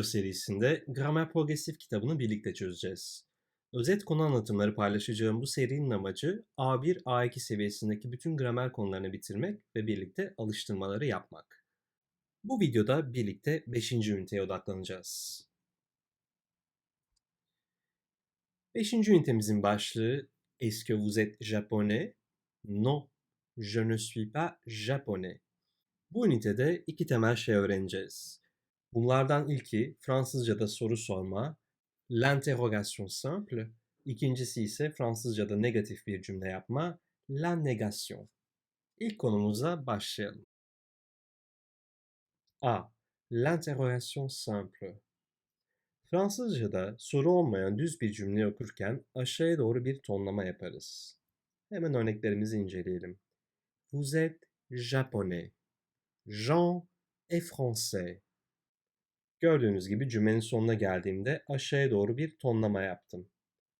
video serisinde Gramer Progresif kitabını birlikte çözeceğiz. Özet konu anlatımları paylaşacağım bu serinin amacı A1, A2 seviyesindeki bütün gramer konularını bitirmek ve birlikte alıştırmaları yapmak. Bu videoda birlikte 5. üniteye odaklanacağız. 5. ünitemizin başlığı Est-ce que vous êtes japonais? Non, je ne suis pas japonais. Bu ünitede iki temel şey öğreneceğiz. Bunlardan ilki Fransızca'da soru sorma, l'interrogation simple, ikincisi ise Fransızca'da negatif bir cümle yapma, la négation. İlk konumuza başlayalım. A. L'interrogation simple. Fransızca'da soru olmayan düz bir cümle okurken aşağıya doğru bir tonlama yaparız. Hemen örneklerimizi inceleyelim. Vous êtes japonais. Jean est français. Gördüğünüz gibi cümlenin sonuna geldiğimde aşağıya doğru bir tonlama yaptım.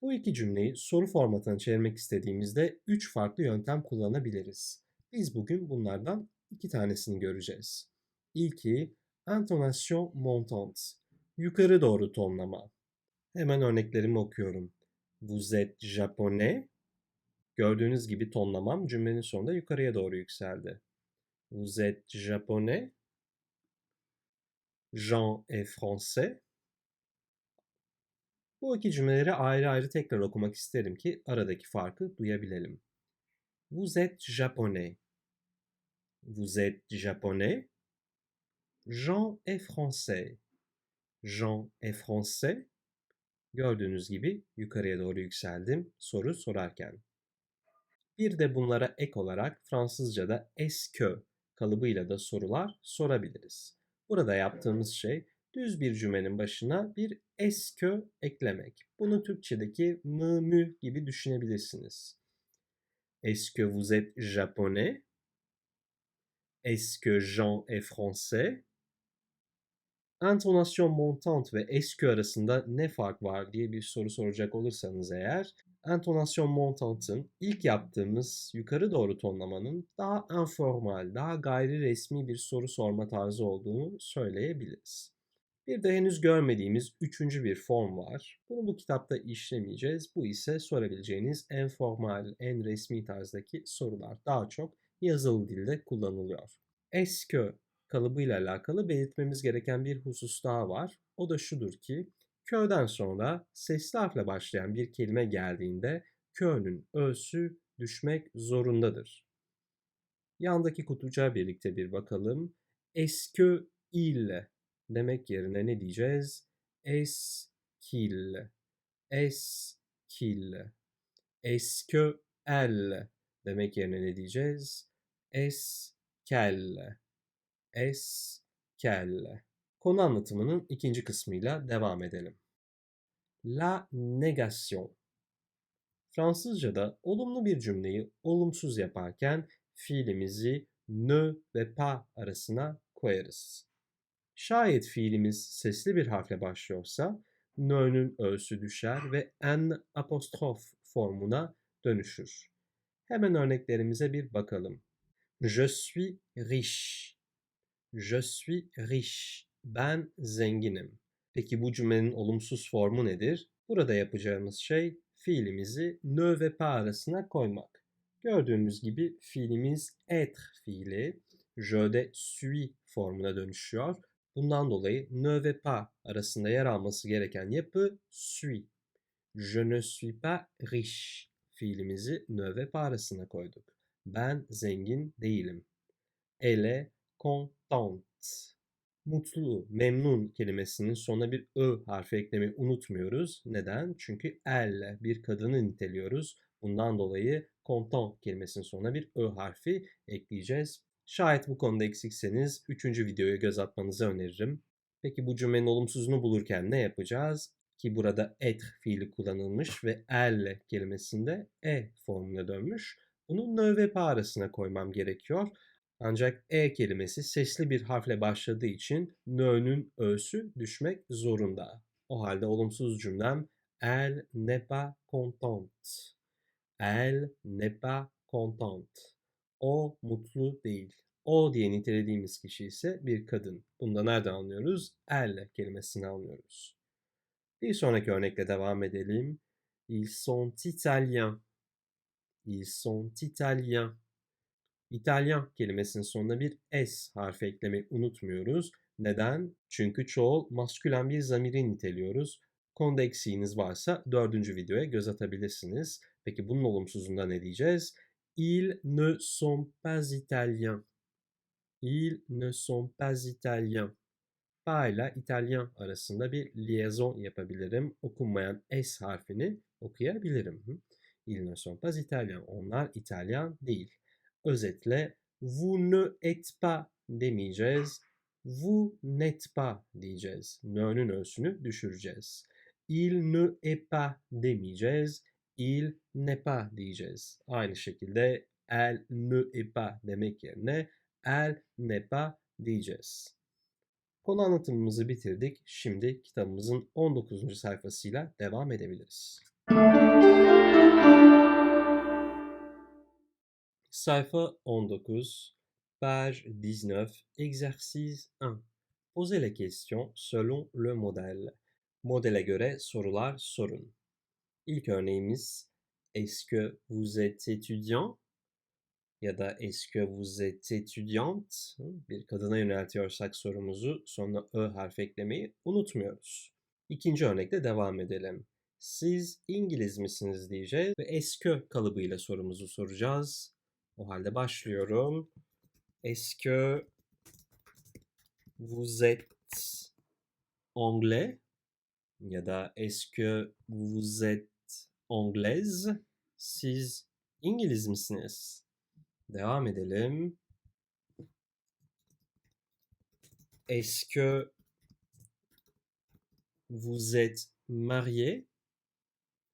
Bu iki cümleyi soru formatına çevirmek istediğimizde üç farklı yöntem kullanabiliriz. Biz bugün bunlardan iki tanesini göreceğiz. İlki intonasyon montante, yukarı doğru tonlama. Hemen örneklerimi okuyorum. Vous êtes japonais. Gördüğünüz gibi tonlamam cümlenin sonunda yukarıya doğru yükseldi. Vous êtes japonais. Jean est français. Bu iki cümleleri ayrı ayrı tekrar okumak isterim ki aradaki farkı duyabilelim. Vous êtes japonais. Vous êtes japonais. Jean est français. Jean est français. Gördüğünüz gibi yukarıya doğru yükseldim soru sorarken. Bir de bunlara ek olarak Fransızca'da que kalıbıyla da sorular sorabiliriz. Burada yaptığımız şey düz bir cümlenin başına bir eskö eklemek. Bunu Türkçedeki mı mü gibi düşünebilirsiniz. Est-ce vous êtes japonais? Est-ce Jean est français? Intonasyon montante ve que arasında ne fark var diye bir soru soracak olursanız eğer, intonasyon montantın ilk yaptığımız yukarı doğru tonlamanın daha informal, daha gayri resmi bir soru sorma tarzı olduğunu söyleyebiliriz. Bir de henüz görmediğimiz üçüncü bir form var. Bunu bu kitapta işlemeyeceğiz. Bu ise sorabileceğiniz en formal, en resmi tarzdaki sorular. Daha çok yazılı dilde kullanılıyor. Est-ce kalıbıyla alakalı belirtmemiz gereken bir husus daha var. O da şudur ki Kö'den sonra sesli harfle başlayan bir kelime geldiğinde kö'nün ö'sü düşmek zorundadır. Yandaki kutucuğa birlikte bir bakalım. Eskö il demek yerine ne diyeceğiz? Eskil, eskil. Eskö el demek yerine ne diyeceğiz? Eskel, eskel. Konu anlatımının ikinci kısmıyla devam edelim. La négation. Fransızca'da olumlu bir cümleyi olumsuz yaparken fiilimizi ne ve pas arasına koyarız. Şayet fiilimiz sesli bir harfle başlıyorsa ne'nün ö'sü düşer ve n apostrof formuna dönüşür. Hemen örneklerimize bir bakalım. Je suis riche. Je suis riche. Ben zenginim. Peki bu cümlenin olumsuz formu nedir? Burada yapacağımız şey fiilimizi ne ve pas arasına koymak. Gördüğümüz gibi fiilimiz être fiili je suis formuna dönüşüyor. Bundan dolayı ne ve pas arasında yer alması gereken yapı suis. Je ne suis pas riche fiilimizi ne ve pas arasına koyduk. Ben zengin değilim. Elle est contente mutlu, memnun kelimesinin sonuna bir ö harfi eklemeyi unutmuyoruz. Neden? Çünkü elle bir kadını niteliyoruz. Bundan dolayı content kelimesinin sonuna bir ö harfi ekleyeceğiz. Şayet bu konuda eksikseniz 3. videoya göz atmanızı öneririm. Peki bu cümlenin olumsuzunu bulurken ne yapacağız? Ki burada et fiili kullanılmış ve elle kelimesinde e formuna dönmüş. Bunu nö ve pa arasına koymam gerekiyor. Ancak e kelimesi sesli bir harfle başladığı için nö'nün ö'sü düşmek zorunda. O halde olumsuz cümlem elle n'est pas contente. Elle n'est pas contente. O mutlu değil. O diye nitelediğimiz kişi ise bir kadın. Bunu da nereden anlıyoruz? Elle kelimesini anlıyoruz. Bir sonraki örnekle devam edelim. Ils sont italiens. Ils sont italiens. İtalyan kelimesinin sonuna bir s harfi eklemeyi unutmuyoruz. Neden? Çünkü çoğul maskülen bir zamiri niteliyoruz. Konuda eksiğiniz varsa dördüncü videoya göz atabilirsiniz. Peki bunun olumsuzunda ne diyeceğiz? Ils ne sont pas italiens. Ils ne sont pas italiens. Pa ile İtalyan arasında bir liaison yapabilirim. Okunmayan S harfini okuyabilirim. Ils ne sont pas italiens. Onlar İtalyan değil. Özetle vous ne êtes pas demeyeceğiz. Vous n'êtes pas diyeceğiz. Ne'nin ölçüsünü düşüreceğiz. Il ne est pas demeyeceğiz. Il n'est pas diyeceğiz. Aynı şekilde elle ne est pas demek yerine elle n'est pas diyeceğiz. Konu anlatımımızı bitirdik. Şimdi kitabımızın 19. sayfasıyla devam edebiliriz. Sayfa 19, page 19, exercice 1. Posez la question selon le modèle. Modele göre sorular sorun. İlk örneğimiz Est-ce que vous êtes étudiant? Ya da Est-ce que vous êtes étudiante? Bir kadına yöneltiyorsak sorumuzu sonuna ö harfi eklemeyi unutmuyoruz. İkinci örnekte devam edelim. Siz İngiliz misiniz diyeceğiz ve est-ce kalıbıyla sorumuzu soracağız. O halde başlıyorum. Est-ce vous êtes anglais? Ya da est-ce vous êtes anglaise? Siz İngiliz misiniz? Devam edelim. Est-ce que vous êtes marié?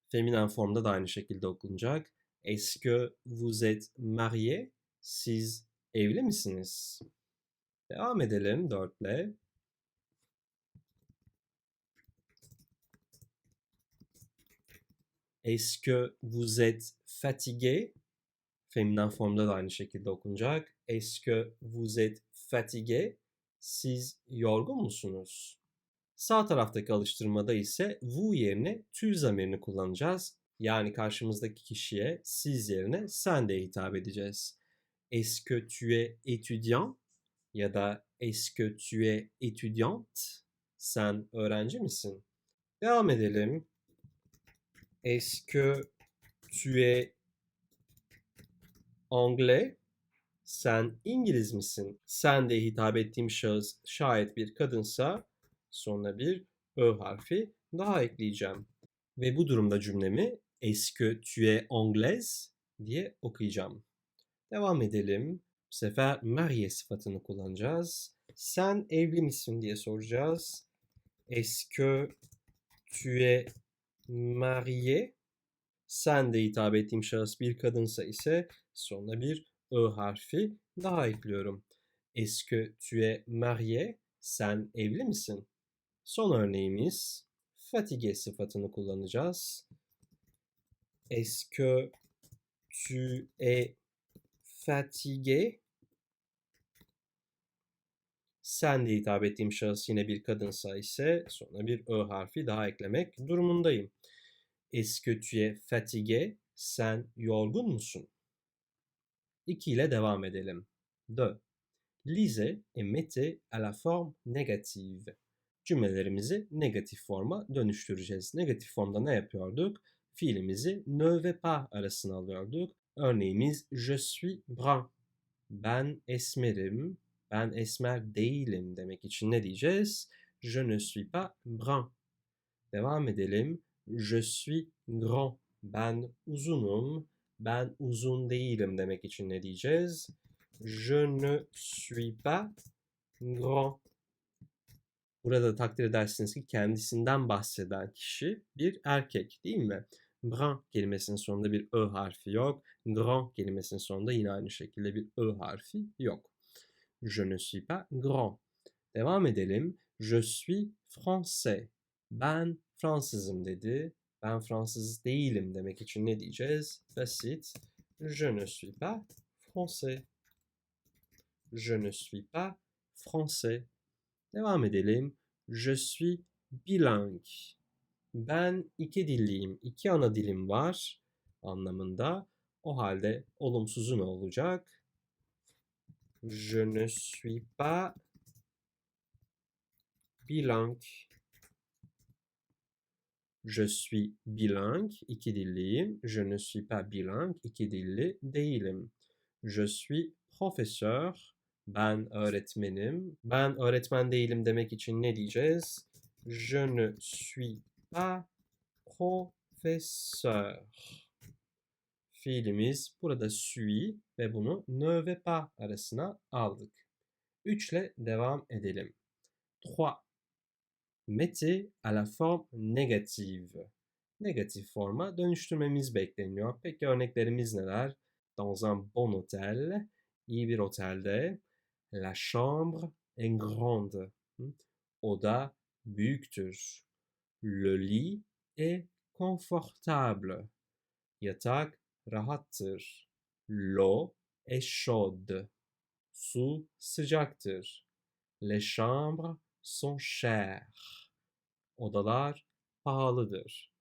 Feminen formda da aynı şekilde okunacak. Est-ce que vous êtes marié? Siz evli misiniz? Devam edelim dörtle. Est-ce que vous êtes fatigué? Feminen formda da aynı şekilde okunacak. Est-ce que vous êtes fatigué? Siz yorgun musunuz? Sağ taraftaki alıştırmada ise vous yerine tu zamirini kullanacağız. Yani karşımızdaki kişiye siz yerine sen de hitap edeceğiz. Est-ce que tu es étudiant? Ya da est-ce que tu es étudiante? Sen öğrenci misin? Devam edelim. Est-ce que tu es anglais? Sen İngiliz misin? Sen de hitap ettiğim şahıs şayet bir kadınsa sonuna bir ö harfi daha ekleyeceğim. Ve bu durumda cümlemi Est-ce que tu es anglaise diye okuyacağım. Devam edelim. Bu sefer marié sıfatını kullanacağız. Sen evli misin diye soracağız. Est-ce que tu es marié? Sen de hitap ettiğim şahıs bir kadınsa ise sonuna bir ö harfi daha ekliyorum. Est-ce que tu es marié? Sen evli misin? Son örneğimiz fatigué sıfatını kullanacağız. Est-ce que tu es fatigué? Sen de hitap ettiğim şahıs yine bir kadınsa ise sonra bir ö harfi daha eklemek durumundayım. Est-ce que tu es fatigué? Sen yorgun musun? 2 ile devam edelim. 2. Lisez et mettez à la forme négative. Cümlelerimizi negatif forma dönüştüreceğiz. Negatif formda ne yapıyorduk? Fiilimizi ne ve pas arasına alıyorduk. Örneğimiz je suis brun. Ben esmerim. Ben esmer değilim demek için ne diyeceğiz? Je ne suis pas brun. Devam edelim. Je suis grand. Ben uzunum. Ben uzun değilim demek için ne diyeceğiz? Je ne suis pas grand. Burada takdir edersiniz ki kendisinden bahseden kişi bir erkek değil mi? Brun kelimesinin sonunda bir ö harfi yok. Grand kelimesinin sonunda yine aynı şekilde bir ö harfi yok. Je ne suis pas grand. Devam edelim. Je suis français. Ben Fransızım dedi. Ben Fransız değilim demek için ne diyeceğiz? Basit. Je ne suis pas français. Je ne suis pas français. Devam edelim. Je suis bilingue. Ben iki dilliyim, iki ana dilim var anlamında. O halde olumsuzu ne olacak? Je ne suis pas bilingue. Je suis bilingue, iki dilliyim. Je ne suis pas bilingue, iki dilli değilim. Je suis professeur. Ben öğretmenim. Ben öğretmen değilim demek için ne diyeceğiz? Je ne suis pas professeur. Fiilimiz burada suis ve bunu ne ve pas arasına aldık. 3 ile devam edelim. 3. Mettez à la forme négative. Negatif forma dönüştürmemiz bekleniyor. Peki örneklerimiz neler? Dans un bon hôtel, iyi bir otelde. La chambre est grande. Oda büyüktür. Le lit est confortable. Yatak rahattır. L'eau est chaude. Su sıcaktır. Les chambres sont chères. Odalar pahalıdır.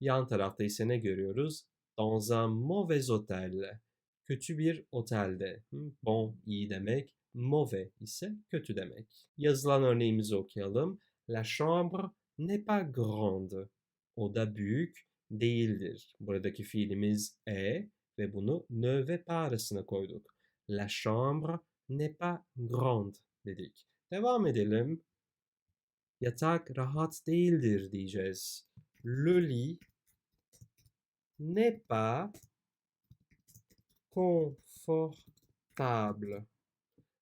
Yan tarafta ise ne görüyoruz? Dans un mauvais hôtel. Kötü bir otelde. Bon iyi demek. Mauvais ise kötü demek. Yazılan örneğimizi okuyalım. La chambre n'est pas grande. Oda büyük değildir. Buradaki fiilimiz e ve bunu ne ve pas arasına koyduk. La chambre n'est pas grande dedik. Devam edelim. Yatak rahat değildir diyeceğiz. Le lit n'est pas confortable.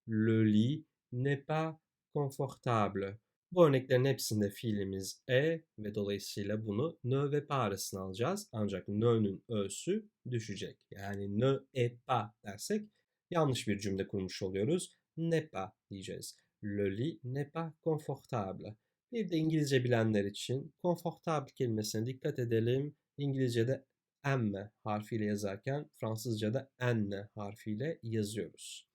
Le lit n'est pas confortable. Bu örneklerin hepsinde fiilimiz e ve dolayısıyla bunu ne ve pas arasına alacağız. Ancak ne'nin ö'sü düşecek. Yani ne e pas dersek yanlış bir cümle kurmuş oluyoruz. Ne pas diyeceğiz. Le lit n'est pas confortable. Bir de İngilizce bilenler için confortable kelimesine dikkat edelim. İngilizce'de m harfiyle yazarken Fransızca'da n harfiyle yazıyoruz.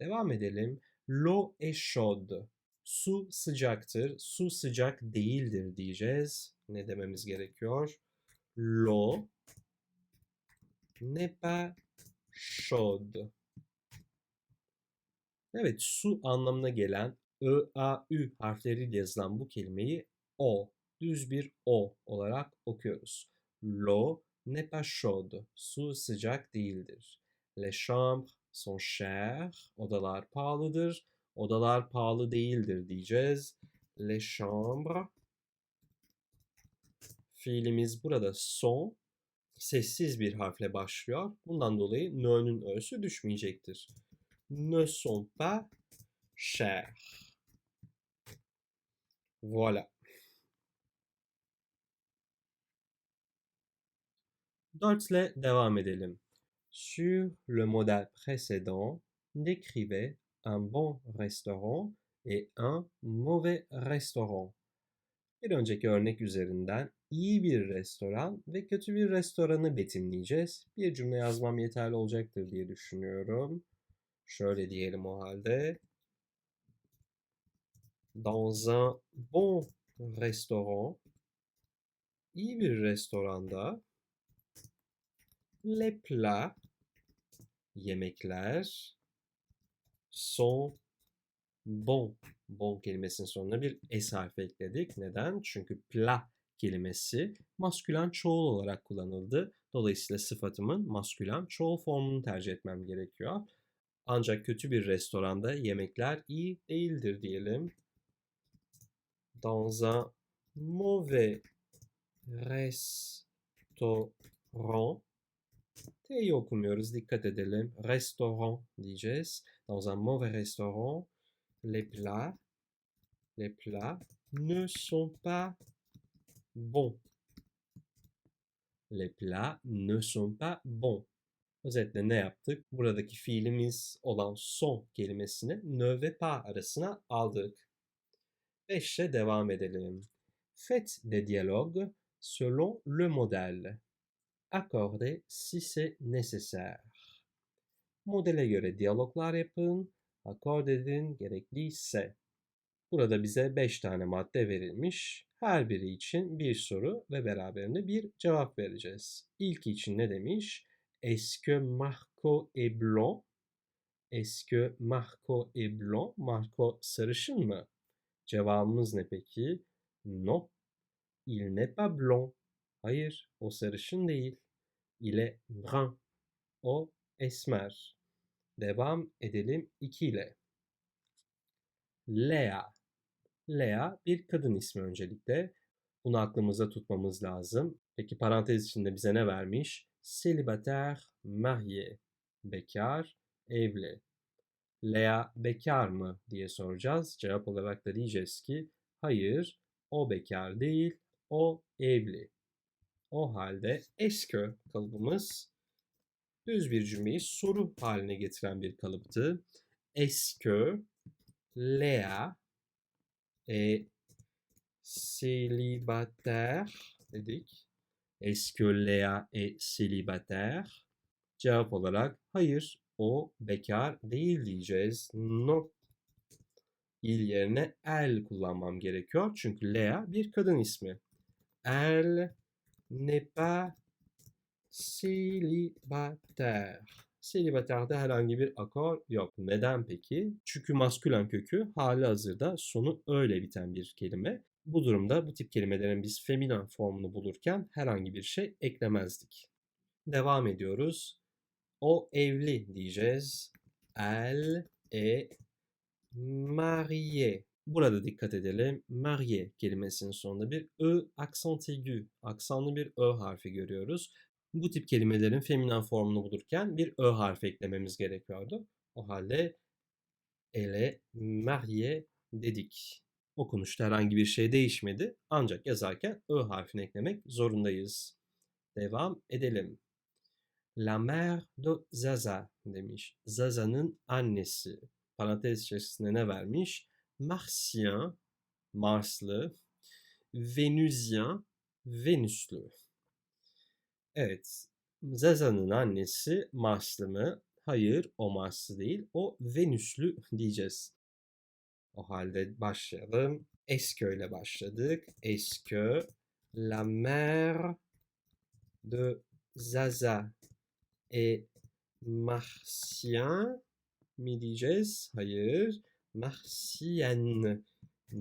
Devam edelim. L'eau est chaude. Su sıcaktır. Su sıcak değildir diyeceğiz. Ne dememiz gerekiyor? L'eau n'est pas chaude. Evet, su anlamına gelen Ö, A, Ü harfleriyle yazılan bu kelimeyi O, düz bir O olarak okuyoruz. L'eau n'est pas chaude. Su sıcak değildir. Les chambres sont chères. Odalar pahalıdır. Odalar pahalı değildir diyeceğiz. Les chambres. Fiilimiz burada son. Sessiz bir harfle başlıyor. Bundan dolayı ne'nin ö'sü düşmeyecektir. Ne sont pas chères. Voilà. 4 ile devam edelim. Sur le modèle précédent, décrivez un bon restaurant et un mauvais restaurant. Bir önceki örnek üzerinden iyi bir restoran ve kötü bir restoranı betimleyeceğiz. Bir cümle yazmam yeterli olacaktır diye düşünüyorum. Şöyle diyelim o halde. Dans un bon restaurant, iyi bir restoranda les plats, yemekler sont bon. Bon kelimesinin sonuna bir s harfi ekledik. Neden? Çünkü plat kelimesi maskülen çoğul olarak kullanıldı. Dolayısıyla sıfatımın maskülen çoğul formunu tercih etmem gerekiyor. Ancak kötü bir restoranda yemekler iyi değildir diyelim. Dans un mauvais restaurant T'yi okumuyoruz. Dikkat edelim. Restaurant diyeceğiz. Dans un mauvais restaurant, les plats, les plats ne sont pas bons. Les plats ne sont pas bons. Özetle ne yaptık? Buradaki fiilimiz olan son kelimesini ne ve pas arasına aldık. 5 devam edelim. Faites des dialogues selon le modèle. Accordez si c'est nécessaire. Modele göre diyaloglar yapın Akord edin gerekliyse. Burada bize 5 tane madde verilmiş. Her biri için bir soru ve beraberinde bir cevap vereceğiz. İlk için ne demiş? Est-ce Marco est blanc? Marco est? Marco sarışın mı? Cevabımız ne peki? Non. Il n'est pas blanc. Hayır, o sarışın değil. Il est brun. O esmer. Devam edelim 2 ile. Lea. Lea bir kadın ismi öncelikle. Bunu aklımızda tutmamız lazım. Peki parantez içinde bize ne vermiş? Célibataire marié. Bekar, evli. Lea bekar mı diye soracağız. Cevap olarak da diyeceğiz ki hayır o bekar değil o evli. O halde eskö kalıbımız düz bir cümleyi soru haline getiren bir kalıptı. Eskö Lea e célibataire dedik. Est-ce que Lea est célibataire? Cevap olarak hayır o bekar değil diyeceğiz. No. Il yerine el kullanmam gerekiyor. Çünkü Lea bir kadın ismi. Elle n'est pas célibataire. Célibataire'de herhangi bir akor yok. Neden peki? Çünkü maskülen kökü hali hazırda sonu öyle biten bir kelime. Bu durumda bu tip kelimelerin biz feminen formunu bulurken herhangi bir şey eklemezdik. Devam ediyoruz. O evli diyeceğiz. Elle est mariée. Burada dikkat edelim. Marié kelimesinin sonunda bir ö accent aigu, aksanlı bir ö harfi görüyoruz. Bu tip kelimelerin feminen formunu bulurken bir ö harfi eklememiz gerekiyordu. O halde elle mariée dedik. Okunuşta herhangi bir şey değişmedi. Ancak yazarken ö harfini eklemek zorundayız. Devam edelim. La mère de Zaza demiş. Zaza'nın annesi. Parantez içerisinde ne vermiş? Martien, Marslı, Venüsyen, Venüslü. Evet, Zaza'nın annesi Marslı mı? Hayır, o Marslı değil, o Venüslü diyeceğiz. O halde başlayalım. Eske ile başladık. Eske la mère de Zaza est martien mi diyeceğiz? Hayır. Martienne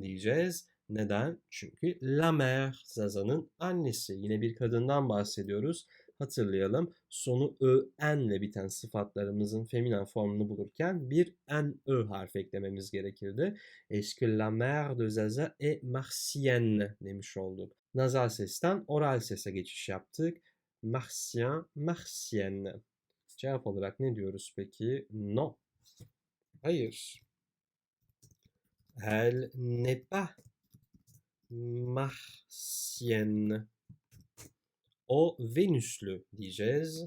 diyeceğiz. Neden? Çünkü la mère Zaza'nın annesi. Yine bir kadından bahsediyoruz. Hatırlayalım. Sonu ö n ile biten sıfatlarımızın feminen formunu bulurken bir n ö harfi eklememiz gerekirdi. Que la mère de Zaza est martienne demiş olduk. Nazal sesten oral sese geçiş yaptık. Martien, martienne. Cevap olarak ne diyoruz peki? No. Hayır. Elle n'est pas martienne. O Venüslü diyeceğiz.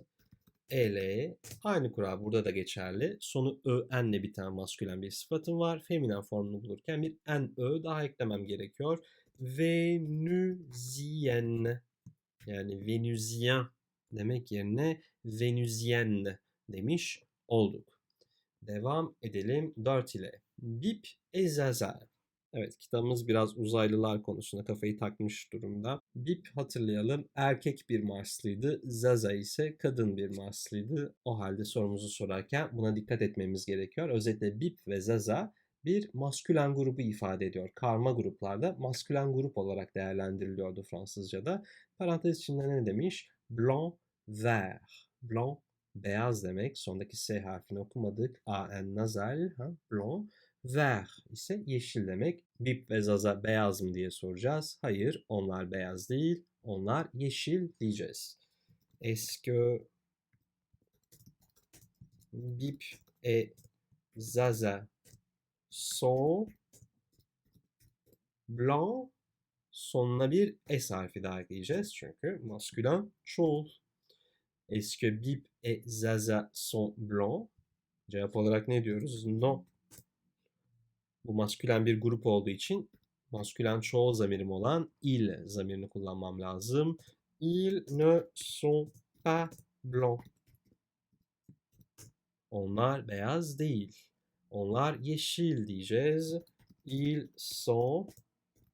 Elle aynı kural burada da geçerli. Sonu ö n ile biten maskülen bir sıfatım var. Feminen formunu bulurken bir n ö daha eklemem gerekiyor. Venüzienne yani Venüzyen demek yerine Venüzyen demiş olduk. Devam edelim 4 ile. Bip ezaza. Evet kitabımız biraz uzaylılar konusunda kafayı takmış durumda. Bip hatırlayalım erkek bir Marslıydı. Zaza ise kadın bir Marslıydı. O halde sorumuzu sorarken buna dikkat etmemiz gerekiyor. Özellikle Bip ve Zaza bir maskülen grubu ifade ediyor. Karma gruplarda maskülen grup olarak değerlendiriliyordu Fransızca'da. Parantez içinde ne demiş? Blanc, vert. Blanc, beyaz demek. Sondaki S harfini okumadık. A-N nazal. Ha? Blanc. Vert ise yeşil demek. Bip ve Zaza beyaz mı diye soracağız. Hayır, onlar beyaz değil. Onlar yeşil diyeceğiz. Que Bip et Zaza sont blanc sonuna bir S harfi daha ekleyeceğiz. Çünkü maskülen çoğul. Est-ce Bip et Zaza sont blancs? Cevap olarak ne diyoruz? No. Bu maskülen bir grup olduğu için maskülen çoğul zamirim olan il zamirini kullanmam lazım. Ils ne sont pas blancs. Onlar beyaz değil. Onlar yeşil diyeceğiz. Ils sont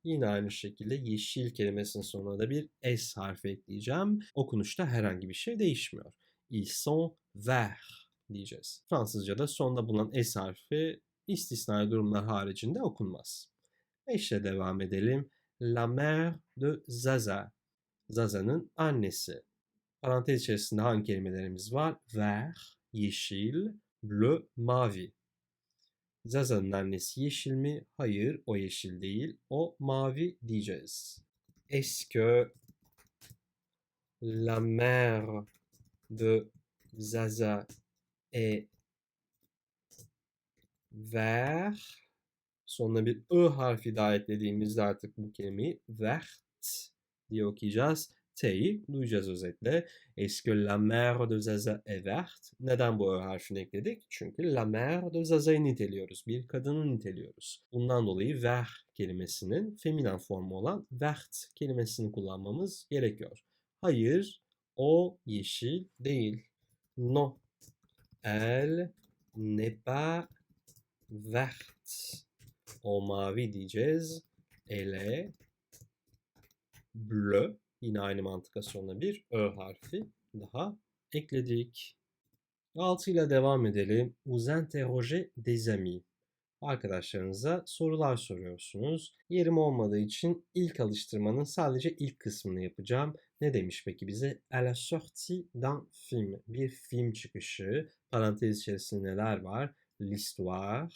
Yine aynı şekilde yeşil kelimesinin sonuna da bir S harfi ekleyeceğim. Okunuşta herhangi bir şey değişmiyor. Ils sont verts diyeceğiz. Fransızca'da sonda bulunan S harfi istisnai durumlar haricinde okunmaz. 5 ile devam edelim. La mère de Zaza. Zaza'nın annesi. Parantez içerisinde hangi kelimelerimiz var? Vert, yeşil, bleu, mavi. Zaza'nın annesi yeşil mi? Hayır, o yeşil değil. O mavi diyeceğiz. Est-ce la mère de Zaza est vert? Sonuna bir ı harfi daha eklediğimizde artık bu kelimeyi vert diye okuyacağız. T'yi duyacağız özetle. Est-ce la mère de Zaza est? Neden bu ö harfini ekledik? Çünkü la mère de Zaza'yı niteliyoruz. Bir kadını niteliyoruz. Bundan dolayı vert kelimesinin feminen formu olan vert kelimesini kullanmamız gerekiyor. Hayır, o yeşil değil. Non, elle n'est pas verte. O mavi diyeceğiz. Elle bleu Yine aynı mantıka sonuna bir Ö harfi daha ekledik. 6 ile devam edelim. Vous interrogez des amis. Arkadaşlarınıza sorular soruyorsunuz. Yerim olmadığı için ilk alıştırmanın sadece ilk kısmını yapacağım. Ne demiş peki bize? À la sortie d'un film. Bir film çıkışı. Parantez içerisinde neler var? L'histoire,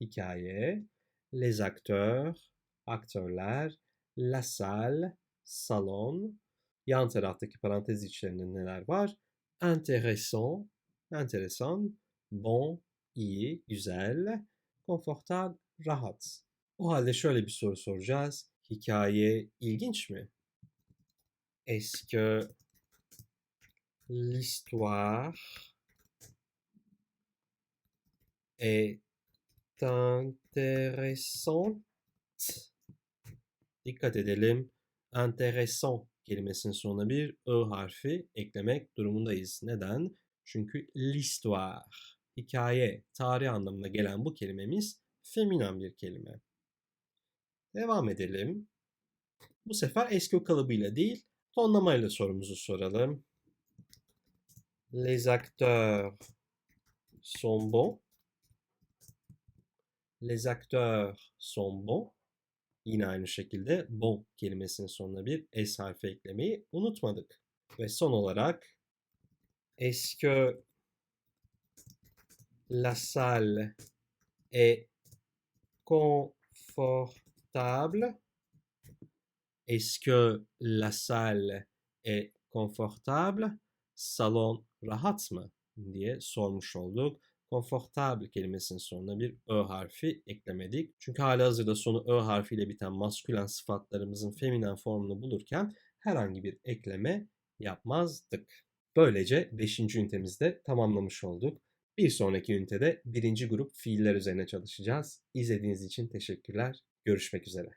hikaye, les acteurs, aktörler, la salle, salon. Yan taraftaki parantez içlerinde neler var? Intéressant, enteresan, bon, iyi, güzel, confortable, rahat. O halde şöyle bir soru soracağız. Hikaye ilginç mi? Est-ce que l'histoire est intéressante? Dikkat edelim intéressant kelimesinin sonuna bir ı harfi eklemek durumundayız. Neden? Çünkü l'histoire, hikaye, tarih anlamına gelen bu kelimemiz feminen bir kelime. Devam edelim. Bu sefer eski kalıbıyla değil, tonlamayla sorumuzu soralım. Les acteurs sont bons. Les acteurs sont bons. Yine aynı şekilde bon kelimesinin sonuna bir s harfi eklemeyi unutmadık. Ve son olarak est-ce que la salle est confortable? Est-ce que la salle est confortable? Salon rahat mı diye sormuş olduk confortable kelimesinin sonuna bir ö harfi eklemedik. Çünkü hala hazırda sonu ö harfiyle biten maskülen sıfatlarımızın feminen formunu bulurken herhangi bir ekleme yapmazdık. Böylece 5. ünitemizde tamamlamış olduk. Bir sonraki ünitede birinci grup fiiller üzerine çalışacağız. İzlediğiniz için teşekkürler. Görüşmek üzere.